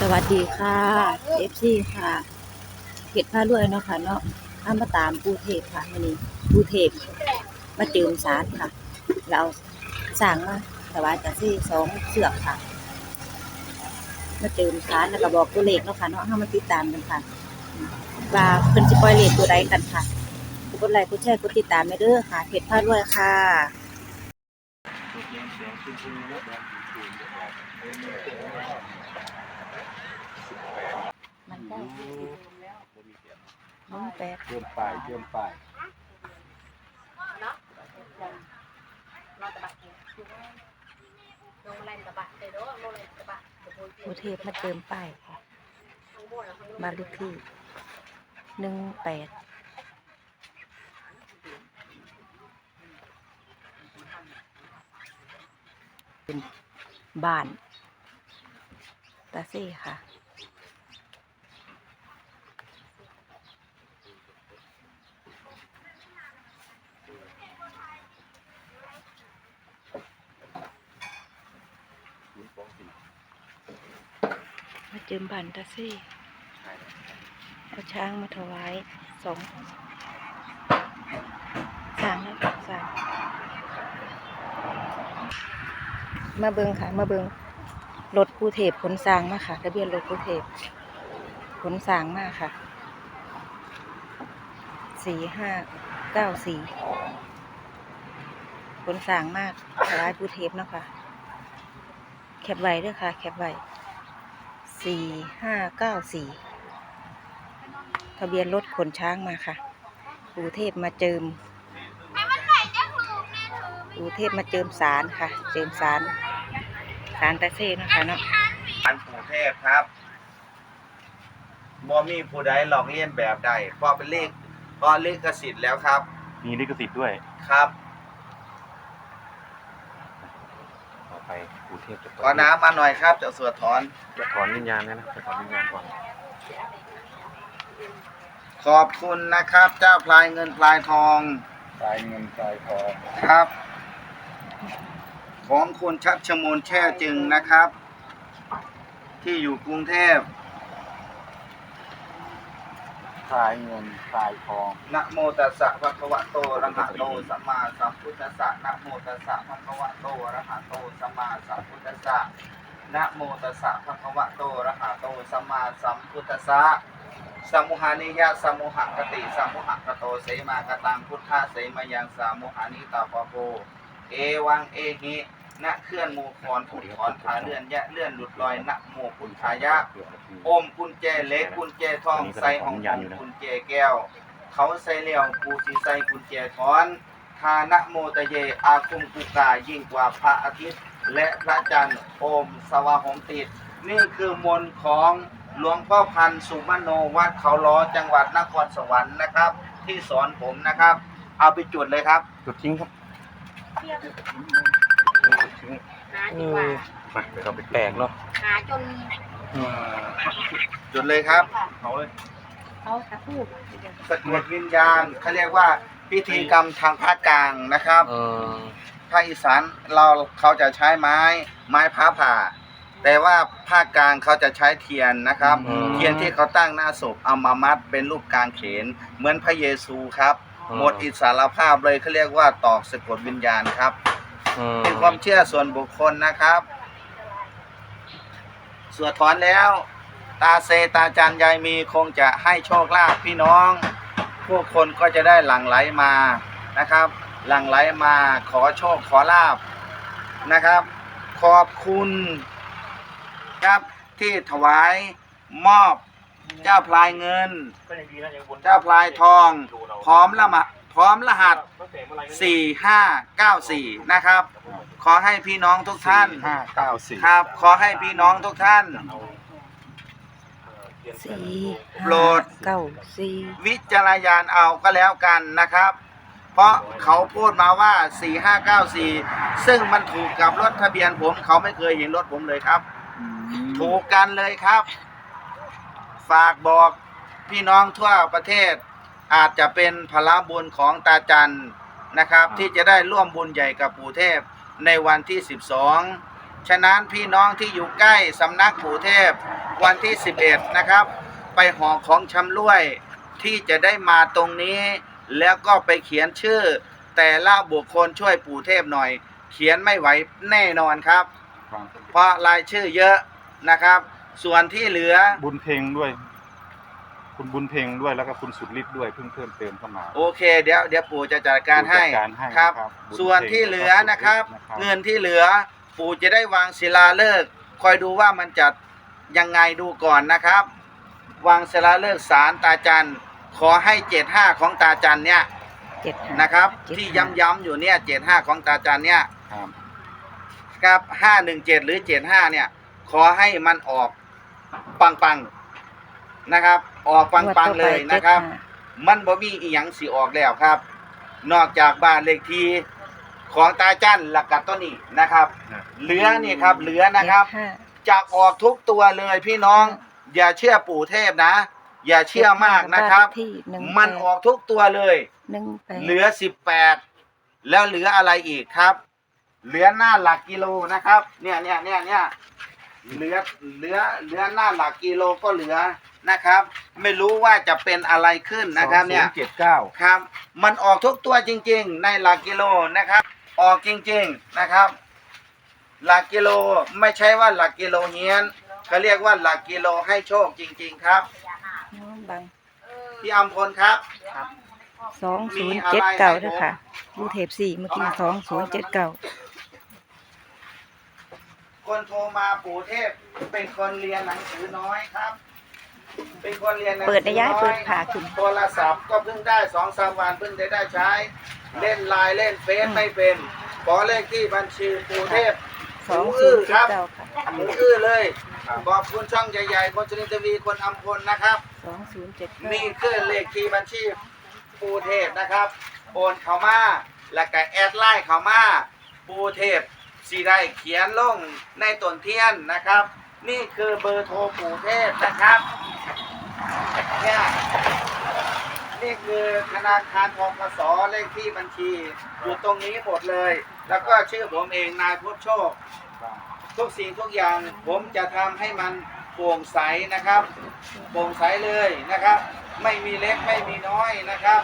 สวัสดีค่ะ FC ค่ะเพจพาด้วยเนาะค่ะเนาะถ้ามาตามปูเทพค่ะวันนี้ปูเทพมาเจิมสารค่ะ เราสั่งมาถวายจากที่สองเสือกค่ะ มาเจิมสารแล้วก็บอกตัวเลขเนาะค่ะเนาะให้มาติดตามกันค่ะว่าเพิ่นสิปล่อยเลขตัวใดกันค่ะกดไลค์กดแชร์กดติดตามไปเด้อค่ะเพจพาด้วยค่ะมันได้ น้องแปดเชื่อมป้ายเชื่อมป้ายปูเทพมาเจิมป้ายค่ะบ้านเลขที่หนึ่งแปดเป็นบ้านตาเซ่ค่ะ เจิมบ้านตาเซ่เอาช้างมาถวายสองสามแล้วสามมาเบิงค่ะ มาเบิงรถผู้เทพขนสางมาค่ะทะเบียนรถผู้เทพขนสางมากค่ะสี่ห้าเก้าสี่ขนสางมากถวายผู้เทพนะคะแคบไว้ด้วยค่ะ แคบไว้ สี่ห้าเก้าสี่ทะเบียนรถขนช้างมาค่ะปูเทพมาเจิมปูเทพมาเจิมสารค่ะ เจิมสารสารตะเซ่นะคะเนาะอันปู่เทพครับบ่มีผู้ใดหลอกเลียนแบบใดเพราะเป็นเลขเพราะเลขกสิทธิ์แล้วครับ มีลิขสิทธิ์ด้วยครับ ต่อ ไปกรุงเทพจะขอน้ำมาหน่อยครับจะสวดถอน จะถอนวิญญาณนะนะจะถอนวิญญาณก่อนขอบคุณนะครับ เจ้าพลายเงินพลายทอง ปลายเงินปลายทองครับ ของคุณชัดชมูลแช่จึงนะครับ ที่อยู่กรุงเทพ ปลายเงินปลายทอง นะโมตัสสะภะคะวะโตอะระหะโตสัมมาสัมพุทธัสสะนะโมตัสสะภะคะวะโตอะระหะโตสัมมาสัมพุทธัสสะนะโมตัสสะภะคะวะโตอะระหะโตสัมมาสัมพุทธัสสะสมุหานิยะสมุหกติสมุหกโตเสมากตังพุทธะเสมายังสมุหานิตาปะโปเอวังเอหิ นะเคลื่อนหมูคอนผุดถอนขาเลื่อนยะเลื่อนหลุดลอยนะโมพุทธายะอมกุญแจเล็กกุญแจทองใส่ของของกุญแจแก้ว เขาใส่เหลี่ยวกูสีใส่กุญแจทอนทานะโมตะเยอาคุมกุกายิ่งกว่าพระอาทิตย์ และพระจันทร์โอมสวาหงติด นี่คือมนต์ของหลวงพ่อพันธ์สุมโนวัดเขาล้อจังหวัดนครสวรรค์นะครับ ที่สอนผมนะครับ เอาไปจุดเลยครับ จุดทิ้งครับ หาดีกว่ามาเดี๋ยวเราไปแปลกเนาะหาจนจุดเลยครับเอาเลยเขากระพูดสะกดวิญญาณเขาเรียกว่าพิธีกรรมทางภาคกลางนะครับเออภาคอีสานเราเขาจะใช้ไม้ไม้พ้าผ่า แต่ว่าภาคกลางเขาจะใช้เทียนนะครับ เทียนที่เขาตั้งหน้าศพเอามามัดเป็นรูปกางเขน เหมือนพระเยซูครับ หมดอิสรภาพเลยเขาเรียกว่าตอกสะกดวิญญาณครับเออเป็นความเชื่อส่วนบุคคลนะครับ สวดถอนแล้ว ตาเซตาจันยายมีคงจะให้โชคลาภพี่น้องพวกคนก็จะได้หลั่งไหลมานะครับ หลั่งไหลมาขอโชคขอลาบนะครับ ขอบคุณครับที่ถวายมอบเจ้าพลายเงิน เจ้าพลายทอง พร้อมละมะพ ร้อมรหัสตั้งแต่เมื่อไหร่นะสี่ห้าเก้าสี่นะครับ ขอให้พี่น้องทุกท่านห้าเก้าสี่ครับ ขอให้พี่น้องทุกท่านเอาเอ่อเทียนสี่โปรห้าดเก้าสี่วิจารณญาณเอาก็แล้วกันนะครับ เพราะเขาพูดมาว่า 4594 ซึ่งมันถูกกับรถทะเบียนผม เขาไม่เคยเห็นรถผมเลยครับ ถูกกันเลยครับ ฝากบอกพี่น้องทั่วประเทศ อาจจะเป็นพละบุญของตาจันนะครับ ที่จะได้ร่วมบุญใหญ่กับปู่เทพในวันที่ 12 ฉะนั้นพี่น้องที่อยู่ใกล้สำนักปู่เทพวันที่ 11 นะครับ ไปห่อของชำร่วยที่จะได้มาตรงนี้ แล้วก็ไปเขียนชื่อ แต่ละบุคคลช่วยปู่เทพหน่อย เขียนไม่ไหวแน่นอนครับครับเพราะรายชื่อเยอะนะครับ ส่วนที่เหลือบุญเพลงด้วย คุณบุญเพลงด้วยแล้วก็คุณสุดฤทธิ์ด้วยเพิ่งเพิ่มเติมเข้ามา โอเค เดี๋ยวเดี๋ยวปู่จะจัดการให้ปู่จัดการให้ครับ ครับบุญส่วนที่เหลือนะครับ เพลงนะครับ เงินที่เหลือ ปู่จะได้วางศิลาฤกษ์คอยดูว่ามันจะยังไงดูก่อนนะครับ วางศิลาฤกษ์สารตาจันขอให้เจ็ดห้าของตาจันเนี่ยเจ็ดห้า นะครับเจ็ดที่ห้าย้ำๆอยู่เนี่ยเจ็ดห้าของตาจันเนี่ย ครับ ครับห้าหนึ่งเจ็ดหรือเจ็ดห้าเนี่ย ขอให้มันออก ปังปังๆ นะครับ ออกปังปังๆเลยนะครับ มันบ่มีอีหยังสิออกแล้วครับ นอกจากบ้านเลขที่ของตาจันหลักกัต้นนี้นะครับ เหลือนี่ครับ เหลือนะครับเจ็ดห้าจะออกทุกตัวเลยพี่น้อง อย่าเชื่อปู่เทพนะ อย่าเชื่อมากนะครับบ้านเลขที่หนึ่งมันแปดออกทุกตัวเลยหนึ่งแปดเหลือสิบแปดแล้วเหลืออะไรอีกครับ เหลือหน้าหลักกิโลนะครับ เนี่ยเนี่ยเนี่ยเนี่ย เหลือเหลือเหลือหน้าหลักกิโลก็เหลือนะครับ ไม่รู้ว่าจะเป็นอะไรขึ้นนะครับเนี่ยเจ็ดเก้าครับ มันออกทุกตัวจริง ๆ ในหลักกิโลนะครับ ออกจริงๆนะครับ หลักกิโลไม่ใช่ว่าหลักกิโลเฮียนเขาเรียกว่าหลักกิโลให้โชคจริง ๆครับน้องบังพี่อัมพลครับสองศูนย์เจ็ดเก้าด้วยค่ะดูเทปสี่เมื่อกี้สองศูนย์เจ็ดเก้า คนโทรมาปู่เทพ เป็นคนเรียนหนังสือน้อยครับ เป็นคนเรียนหนังสืเปิดได้ย้ายเปิดขาขึ้น โทรศัพท์ก็เพิ่งได้สองสามวันเพิ่งได้ได้ใช้ เล่นไลน์เล่นเฟซไม่เป็น ขอเลขที่บัญชีปู่เทพสองหมูศูอื้นอย์คเจ็ดรับเก้าค่ะหมูอื้อเลยขอบคุณช่องใหญ่ๆคนชนินทวีคนอัมพลนะครับ สองศูนย์เจ็ดเก้านี่คือเลขที่บัญชีปูเทพนะครับ โอนเขามา แล้วก็แอดไลน์เขามา ปูเทพ สีได้เขียนลงในตนเทียนนะครับ นี่คือเบอร์โทรปู่เทพนะครับเนี่ยนี่คือธนาคารทกสเลขที่บัญชี อยู่ตรงนี้หมดเลย แล้วก็ชื่อผมเองนายพุทธโชค ทุกสิ่งทุกอย่างผมจะทำให้มันโปร่งใสนะครับ โปร่งใสเลยนะครับ ไม่มีเล็กไม่มีน้อยนะครับ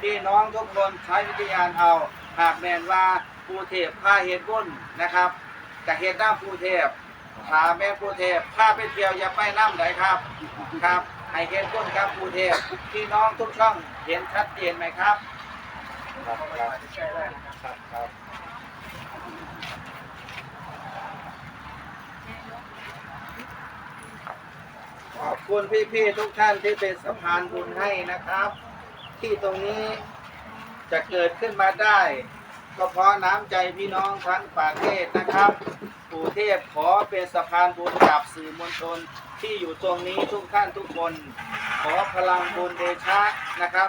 พี่น้องทุกคนใช้วิทยานเอา หากแมนว่า ปูเทพผ้าเฮ็ดบุญนะครับกับเฮ็ดน้ำปูเทพพาแม่ปูเทพพาไปเที่ยวอย่าไปน้ำไหนครับครับให้เฮ็ดบุญครับปูเทพพี่น้องทุกช่องเห็นชัดเจนไหมครับขอบคุณพี่ๆทุกท่านที่เป็นสะพานบุญให้นะครับ ที่ตรงนี้จะเกิดขึ้นมาได้ ก็เพราะน้ำใจพี่น้องทั้งประเทศนะครับปู่เทพขอเป็นสะพานบุญกับสื่อมวลชนที่อยู่ตรงนี้ทุกท่านทุกคน ขอพลังบุญเดชะนะครับ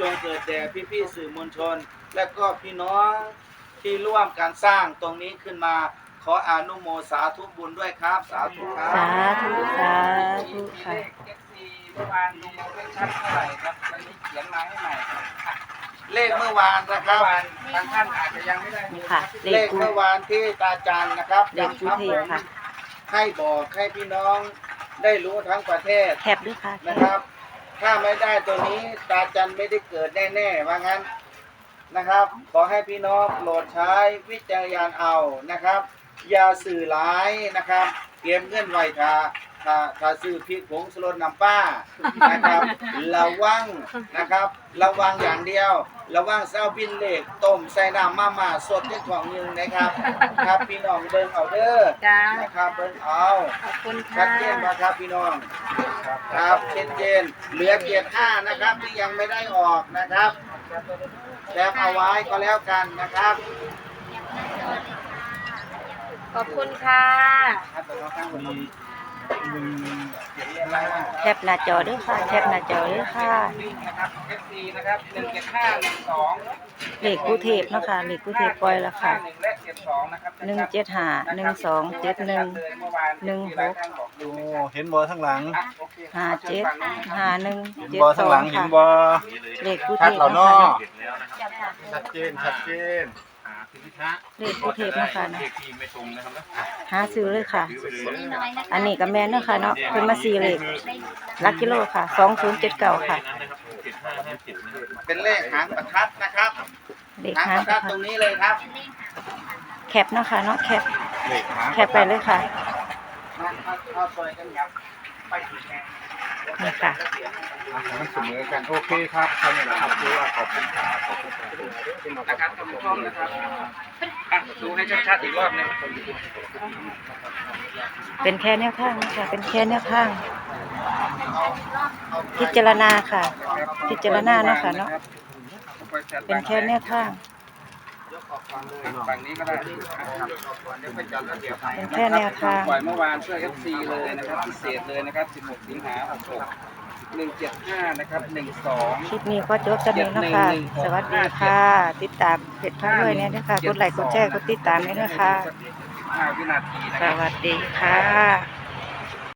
จงเกิดแด่พี่ๆสื่อมวลชน และก็พี่น้องที่ร่วมการสร้างตรงนี้ขึ้นมา ขออานุโมสาธุบุญด้วยครับ สาธุครับสาธุสาธุค่ะเมื่อวานดูไม่ชัดเท่าไหร่ครับวันนี้เขียนมาให้ใหม่ครับ เลขเมื่อวานนะครับบางท่านอาจจะยังไม่ได้นี่ค่ะเลเลขขกูเมื่อวานที่ตาจันนะครับเลขกูย้ำครับเทผพมค่ะ ให้บอกให้พี่น้องได้รู้ทั้งประเทศแคบด้วยค่ะแคนะบ ครับ ถ้าไม่ได้ตัวนี้ตาจันไม่ได้เกิดแน่ๆว่างั้นนะครับ ขอให้พี่น้องโปรดใช้วิจารณญาณเอานะครับ อย่าสื่อหลายนะครับ เก็บเงินไว้ถ้า ถ้าถ้าซื้อพริกผงสลดน้ำป้านะครับระวังนะครับ ระวังอย่างเดียว ระวังเส้าบินเหล็กต้มใส่น้ำมาม่าสดที่ของยึงนะครับครับพี่น้องเบิ่งเอาเด้อจ้านะครับเบิ่งเอาขอบคุณชัค่ะดเจนนะครับพี่น้องครับเช่นเจนเหลือเกียรติห้านะครับที่ยังไม่ได้ออกนะครับแคปเอาไว้ก็แล้วกันนะครับขอบคุณค่ะมีหนึ่ง แคปหน้าจอด้วยค่ะ แคปหน้าจอด้วยค่ะนะครับ FC นะครับหนึ่งเจ็ดห้าหนึ่งสองเลขกูเทพเนาะคะเลขกูเทพปล่อยแล้วค่ะหนึ่งและเจ็ดสองนะครับหนึ่งเจ็ดห้าหนึ่งสองเจ็ดหนึ่งหนึ่งหกโอ้เห็นบอทั้างหลังห้าเจ็ดห้าหนึ่งเห็นเจ็ดบอสทั้าองงหลังเห็นค่ะบอเลขกูเทชัดพแล้วเนาะเนาะคะชัดเจนชัดเจน หาคุณพิธาเลขผู้เทพเนาะค่ะเลเนาะขที่ไม่ตรงนะครับนะหาซื้อเลยค่ะถือไปเลยนี่น้อยนะคะอันนี้ก็แม่นเนาะค่ะเนาะเพิ่นมาซีเลขลักกิโลค่ะ2079ค่ะเจ็ดห้าห้าเจ็ดนะครับเป็นเลขหางประทัดนะครับเลขหางหางประทัดตรงนี้เลยครับแคปเนาะค่ะเนาะแคปเลขหางแคปไปเลยค่ะ มาเข้าเข้าซอยกันครับไปถึงแค่ นี่ค่ะอะให้มันเสมอกันโอเคครับเท่านี้แหละครับคือว่าขอบคุณครับขอบคุณครับนะครับท่านผู้ชมนะครับอะดูให้ชัดๆอีกรอบหนึงเป็นแค่แนวทางนะคะเป็นแค่แนวทาง พิจารณาค่ะ พิจารณาเนาะค่ะเนาะเป็นแค่แนวทาง ฝั่งนี้ก็ได้ครับเดี๋ยวไปจัดระเบียบให้เป็นแค่แนวทาง ปล่อยเมื่อวานเพื่อ FC เลยนะครับ พิเศษเลยนะครับ 16 สิงหาคม175 นะครับ12คลิปนี้ก็จบจะนี้นาะคะ สวัสดีค่ะ ติดตามเพจพาด้วยเนี่ยนะคะ กดไลค์กดแชร์กดติดตามด้วยนะคะ5วินาทีนะสครับ วัสดีค่ะ